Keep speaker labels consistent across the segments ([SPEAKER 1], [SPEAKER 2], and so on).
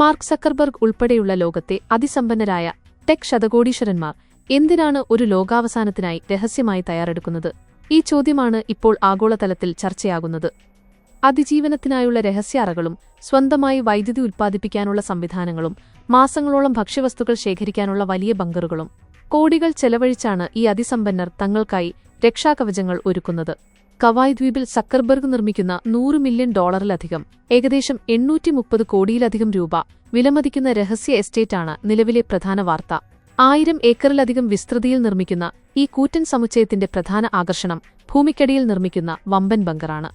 [SPEAKER 1] Mark Zuckerberg ഉൾപ്പെടെയുള്ള ലോകത്തെ അതിസമ്പന്നരായ tech ശതകോടീശ്വരന്മാർ എന്തിനാണ് ഒരു ലോകാവസാനത്തിനായി രഹസ്യമായി തയ്യാറെടുക്കുന്നത്? ഈ ചോദ്യമാണ് ഇപ്പോൾ ആഗോളതലത്തിൽ ചർച്ചയാകുന്നത്. അതിജീവനത്തിനായുള്ള രഹസ്യ അറകളും സ്വന്തമായി വൈദ്യുതി ഉൽപ്പാദിപ്പിക്കാനുള്ള സംവിധാനങ്ങളും മാസങ്ങളോളം ഭക്ഷ്യവസ്തുക്കൾ ശേഖരിക്കാനുള്ള വലിയ ബങ്കറുകളും കോടികൾ ചെലവഴിച്ചാണ് ഈ അതിസമ്പന്നർ തങ്ങൾക്കായി രക്ഷാകവചങ്ങൾ ഒരുക്കുന്നത്. കവായ് ദ്വീപിൽ സക്കർബർഗ് നിർമ്മിക്കുന്ന നൂറ് മില്യൺ ഡോളറിലധികം ഏകദേശം എണ്ണൂറ്റി മുപ്പത് കോടിയിലധികം രൂപ വിലമതിക്കുന്ന രഹസ്യ എസ്റ്റേറ്റാണ് നിലവിലെ പ്രധാന വാർത്ത. ആയിരം ഏക്കറിലധികം വിസ്തൃതിയിൽ നിർമ്മിക്കുന്ന ഈ കൂറ്റൻ സമുച്ചയത്തിന്റെ പ്രധാന ആകർഷണം ഭൂമിക്കടിയിൽ നിർമ്മിക്കുന്ന വമ്പൻ ബങ്കറാണ്.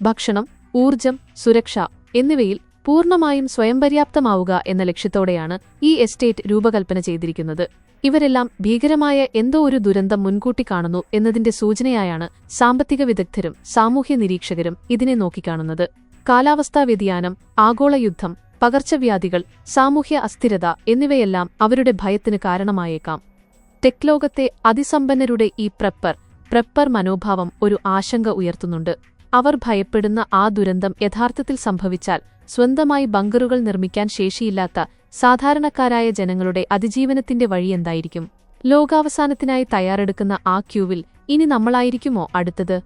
[SPEAKER 1] ഭക്ഷണം ഊർജം സുരക്ഷ എന്നിവയിൽ പൂർണമായും സ്വയം പര്യാപ്തമാവുക എന്ന ലക്ഷ്യത്തോടെയാണ് ഈ എസ്റ്റേറ്റ് രൂപകൽപ്പന ചെയ്തിരിക്കുന്നത്. ഇവരെല്ലാം ഭീകരമായ എന്തോ ഒരു ദുരന്തം മുൻകൂട്ടി കാണുന്നു എന്നതിന്റെ സൂചനയായാണ് സാമ്പത്തിക വിദഗ്ധരും സാമൂഹ്യ നിരീക്ഷകരും ഇതിനെ നോക്കിക്കാണുന്നത്. കാലാവസ്ഥാ വ്യതിയാനം ആഗോള യുദ്ധം പകർച്ചവ്യാധികൾ സാമൂഹ്യ അസ്ഥിരത എന്നിവയെല്ലാം അവരുടെ ഭയത്തിന് കാരണമായേക്കാം. ടെക് ലോകത്തെ അതിസമ്പന്നരുടെ ഈ പ്രപ്പർ പ്രപ്പർ മനോഭാവം ഒരു ആശങ്ക ഉയർത്തുന്നുണ്ട്. അവർ ഭയപ്പെടുന്ന ആ ദുരന്തം യഥാർത്ഥത്തിൽ സംഭവിച്ചാൽ സ്വന്തമായി ബങ്കറുകൾ നിർമ്മിക്കാൻ ശേഷിയില്ലാത്ത സാധാരണക്കാരായ ജനങ്ങളുടെ അതിജീവനത്തിന്റെ വഴി എന്തായിരിക്കും? ലോകാവസാനത്തിനായി തയ്യാറെടുക്കുന്ന ആ ക്യൂവിൽ ഇനി നമ്മളായിരിക്കുമോ അടുത്തത്?